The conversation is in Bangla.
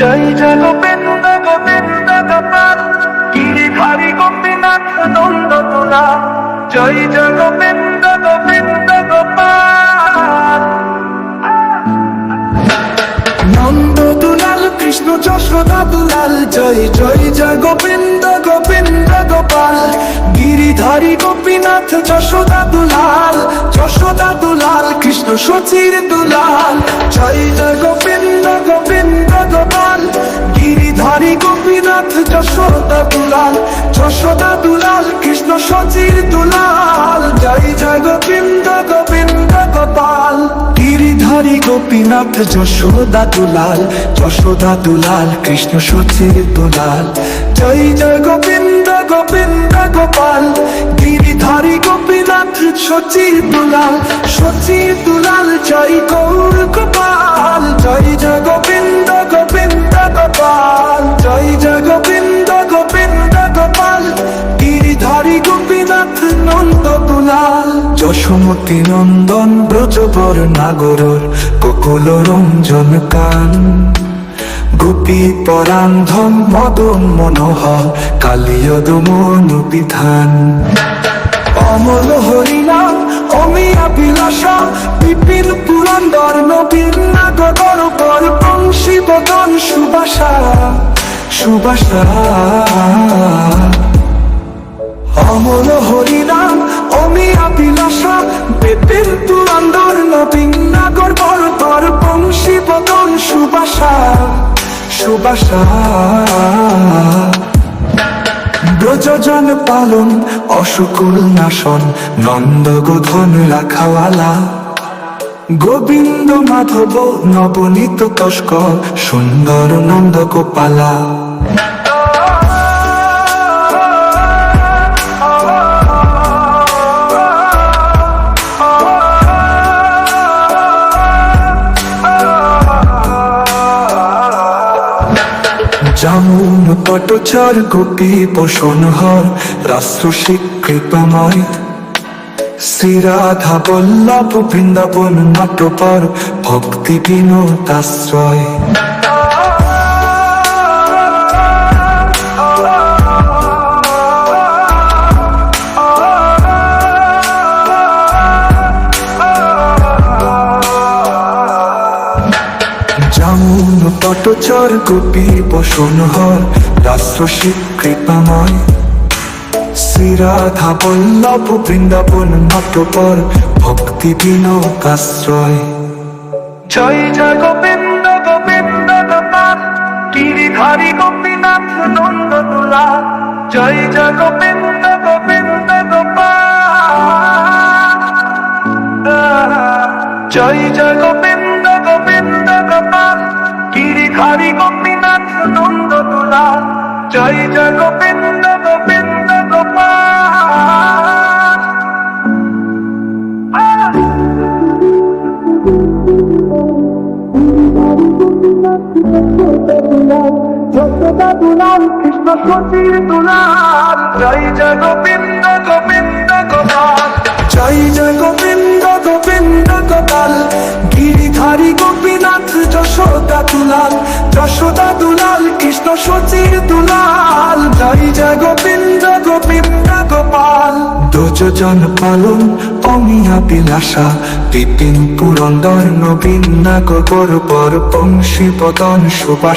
জয় জয় গোবিন্দ গোপাল, গিরিধারী গোপীনাথ নন্দ তোলা জয় জয় গোবিন্দ গোপাল। নন্দ দুলাল কৃষ্ণ যশোদা দুলাল জয় জয় জয় গোবিন্দ গোপাল, গিরিধারী গোপীনাথ যশোদা দুলাল যশোদা দুলাল কৃষ্ণ সচির দুলাল। জয় জয় গোবিন্দ গোপীনাথ যশোদা দুলাল যশোদা দুলাল, কৃষ্ণ সচির দুলাল। জয় জয় গোবিন্দ গোবিন্দ গোপাল। গিরিধারী গোপীনাথ, যশোদা দুলাল যশোদা দুলাল, কৃষ্ণ সচির দুলাল। জয় জয় গোবিন্দ গোবিন্দ গোপাল। গিরিধারী গোপীনাথ, সচির দুলাল সচির দুলাল, জয় গৌর গোপাল। জয় জয় গোবিন্দ দুলাল যশোমতী নন্দন, ব্রজবর নাগরর কোকুল রঞ্জন কান গোপী পরান্ধম, মদন মনোহর কালীয় দমন বিধান। অমল হরিনাম অমিয়া বিলাসা, বিপিন পুরন্দর নবীন নাগর পর বংশী বদন সুবাসা সুবাসা। অমল হরিনাম, অমিয়া বিলাসা বিপিন পুরন্দর নবীন নাগর বর তর বংশী বদন সুবাসা সুবাসা। ব্রজজন পালন, অশুকুল নাশন নন্দ গোধন রাখাওয়ালা। গোবিন্দ মাধব নবনীত তস্ক সুন্দর নন্দ গোপালা জামুন পটচার গোপী পোষণ হর। রাষ্ট্র স্বীকৃতময় শ্রীরাধা বল্লভ বৃন্দাবন নাট্যপর ভক্তি বিনোদাশ্রয় পটচর গোপী বসন হর রাষ্ট্র স্বীকৃতময় শ্রীরাধা বল্লভ বৃন্দাবন নাট্যপর ভক্তি বিনোদাশ্রয় জয় জয় গোবিন্দ গোবিন্দ গোপাল গিরিধারী গোপীনাথ নন্দ তুলা জয় জয় গোবিন্দ গোবিন্দ গোপাল। জয় জয় গোবিন্দ গিরিধারী গোপীনাথ নন্দ তুলা জয় জয় গোবিন্দ গোবিন্দ গোপাল। দুলাল কৃষ্ণ সচির দুলাল জয় জয় গোবিন্দ গোবিন্দ গোপাল। দুলাল, যশোদা দুলাল, কৃষ্ণ সচির দুলাল জয় জয় গোবিন্দ গোবিন্দ গোপাল। দুজন পালন, অমিয়া বিলাসা বিপিন পুরন্দর নবীন নাগর পর বংশী বদন সুবাস।